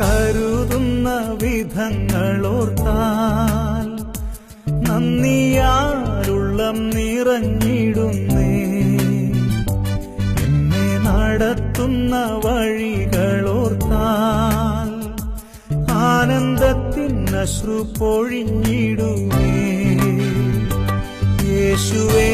കരുതുന്ന വിധങ്ങളോർത്താൽ നന്ദിയാലുള്ളം നിറഞ്ഞിടുന്നേ. എന്നെ നടത്തുന്ന വഴികളോർത്താൽ ആനന്ദത്തിൻ അശ്രു പൊഴിഞ്ഞിടുമേ യേശുവേ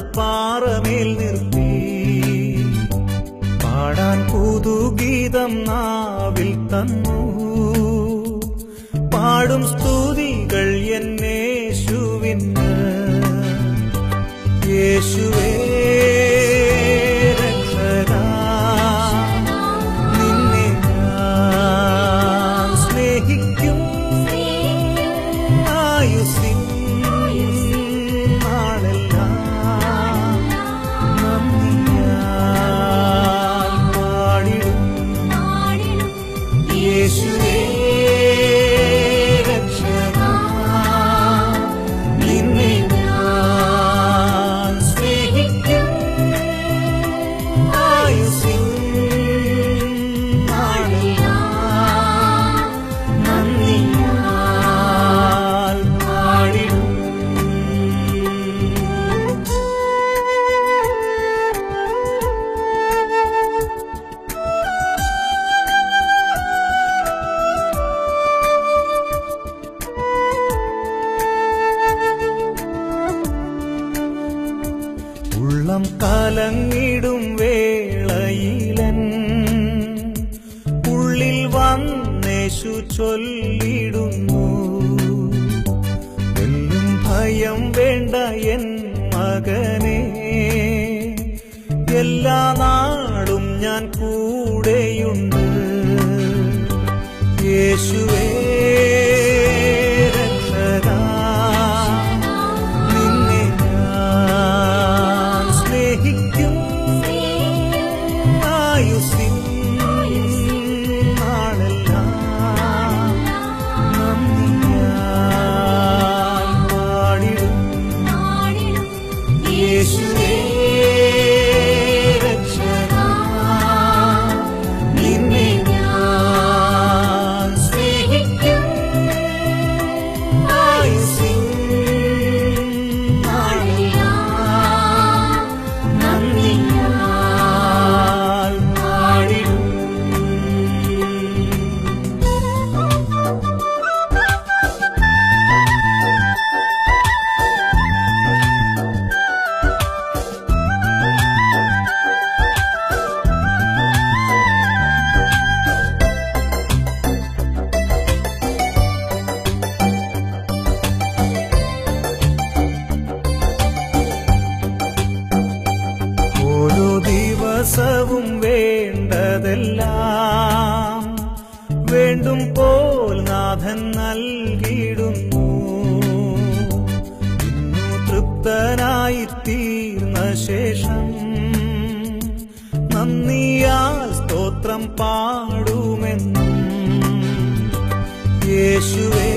പാറമേൽ നിർത്തി. പാടാൻ പുതുഗീതം നാവിൽ തന്നു. കലങ്ങിടും വേളയിലൻ. ഉള്ളിൽ വന്നേശു ചൊല്ലിടുന്നു. എന്നും ഭയം വേണ്ട എൻ മകനെ. എല്ലാ നാളും ഞാൻ കൂടെയുണ്ട് ദിവസവും വേണ്ടതെല്ലാം വേണ്ടും പോൽ നാഥൻ നൽകിയിടുന്നു. ഇന്നു തൃപ്തനായി തീർന്ന ശേഷം നന്ദിയാൽ സ്തോത്രം പാടുമെന്നും യേശുവേ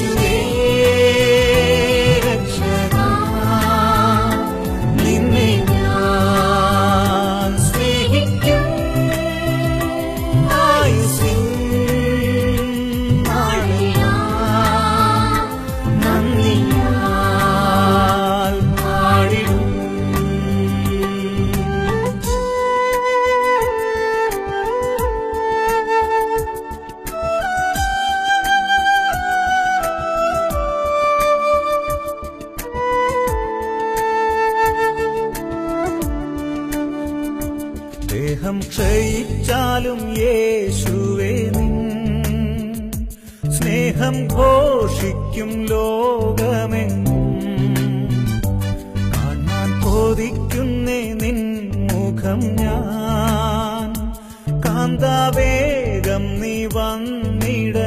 you me. സ്നേഹം ഘോഷിക്കും ലോകമെങ്ങും. കാണാൻ കൊതിക്കുന്നേ നിൻ മുഖം ഞാൻ. കാന്താവേഗം നീ വന്നിട